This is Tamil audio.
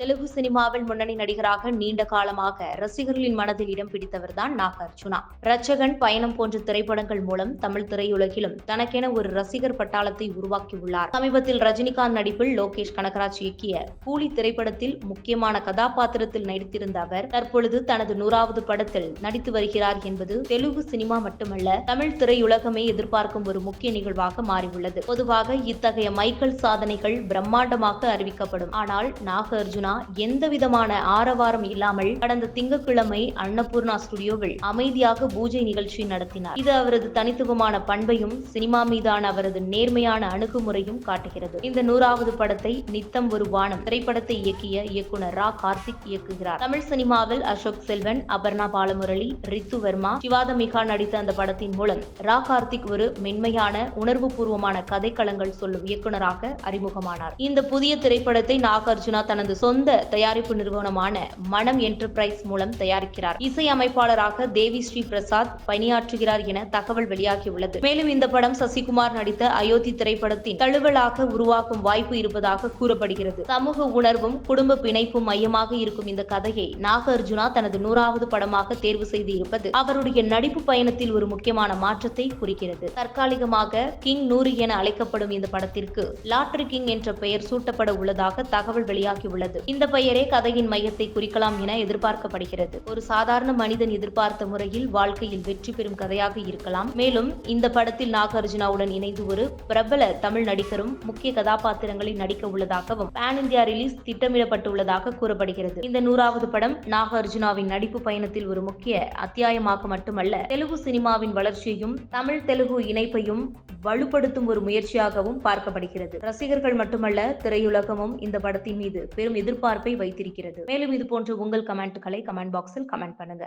தெலுங்கு சினிமாவில் முன்னணி நடிகராக நீண்ட காலமாக ரசிகர்களின் மனதில் இடம் பிடித்தவர்தான் நாகார்ஜுனா. ரச்சகன் பயணம் போன்ற திரைப்படங்கள் மூலம் தமிழ் திரையுலகிலும் தனக்கென ஒரு ரசிகர் பட்டாளத்தை உருவாக்கியுள்ளார். சமீபத்தில் ரஜினிகாந்த் நடிப்பில் லோகேஷ் கனகராஜ் இயக்கிய கூலி திரைப்படத்தில் முக்கியமான கதாபாத்திரத்தில் நடித்திருந்த அவர் தற்பொழுது தனது நூறாவது படத்தில் நடித்து வருகிறார் என்பது தெலுங்கு சினிமா மட்டுமல்ல தமிழ் திரையுலகமே எதிர்பார்க்கும் ஒரு முக்கிய நிகழ்வாக மாறியுள்ளது. பொதுவாக இத்தகைய மைக்கேல் சாதனைகள் பிரம்மாண்டமாக அறிவிக்கப்படும். ஆனால் நாகார்ஜுனா எந்த விதமான ஆரவாரம் இல்லாமல் கடந்த திங்கட்கிழமை அன்னபூர்ணா ஸ்டுடியோவில் அமைதியாக பூஜை நிகழ்ச்சி நடத்தினார். இது அவரது தனித்துவமான பண்பையும் சினிமா மீதான அவரது நேர்மையான அணுகுமுறையும் காட்டுகிறது. இந்த நூறாவது படத்தை நித்தம் ஒரு வானம் திரைப்படத்தை இயக்கிய இயக்குனர் ரா. கார்த்திக் இயக்குகிறார். தமிழ் சினிமாவில் அசோக் செல்வன் அபர்ணா பாலமுரளி ரித்து வர்மா சிவாதமிகா நடித்த அந்த படத்தின் மூலம் ரா. கார்த்திக் ஒரு மென்மையான உணர்வுபூர்வமான கதைக்களங்கள் சொல்லும் இயக்குனராக அறிமுகமானார். இந்த புதிய திரைப்படத்தை நாகார்ஜுனா தனது சொந்த தயாரிப்பு நிறுவனமான மனம் என்டர்பிரைஸ் மூலம் தயாரிக்கிறார். இசை அமைப்பாளராக தேவி ஸ்ரீ பிரசாத் பணியாற்றுகிறார் என தகவல் வெளியாகியுள்ளது. மேலும் இந்த படம் சசிகுமார் நடித்த அயோத்தி திரைப்படத்தின் தழுவலாக உருவாக்கும் வாய்ப்பு இருப்பதாக கூறப்படுகிறது. சமூக உணர்வும் குடும்ப பிணைப்பும் மையமாக இருக்கும் இந்த கதையை நாகார்ஜுனா தனது நூறாவது படமாக தேர்வு செய்து இருப்பது அவருடைய நடிப்பு பயணத்தில் ஒரு முக்கியமான மாற்றத்தை குறிக்கிறது. தற்காலிகமாக கிங் நூறு என அழைக்கப்படும் இந்த படத்திற்கு லாட்ரி கிங் என்ற பெயர் சூட்டப்பட உள்ளதாக தகவல் வெளியாகியுள்ளது. இந்த பெயரே கதையின் மையத்தை குறிக்கலாம் என எதிர்பார்க்கப்படுகிறது. ஒரு சாதாரண மனிதன் எதிர்பார்த்த முறையில் வாழ்க்கையில் வெற்றி பெறும் கதையாக இருக்கலாம். மேலும் இந்த படத்தில் நாகார்ஜுனாவுடன் இணைந்து ஒரு பிரபல தமிழ் நடிகரும் முக்கிய கதாபாத்திரங்களில் நடிக்க உள்ளதாகவும் பேன் இந்தியா ரிலீஸ் திட்டமிடப்பட்டுள்ளதாக கூறப்படுகிறது. இந்த நூறாவது படம் நாகார்ஜுனாவின் நடிப்பு பயணத்தில் ஒரு முக்கிய அத்தியாயமாக மட்டுமல்ல தெலுங்கு சினிமாவின் வளர்ச்சியையும் தமிழ் தெலுங்கு இணைப்பையும் வலுப்படுத்தும் ஒரு முயற்சியாகவும் பார்க்கப்படுகிறது. ரசிகர்கள் மட்டுமல்ல திரையுலகமும் இந்த படத்தின் மீது பெரும் எதிர்பார்ப்பை வைத்திருக்கிறது. மேலும் இது போன்ற உங்கள் கமெண்ட்களை கமெண்ட் பாக்ஸில் கமெண்ட் பண்ணுங்க.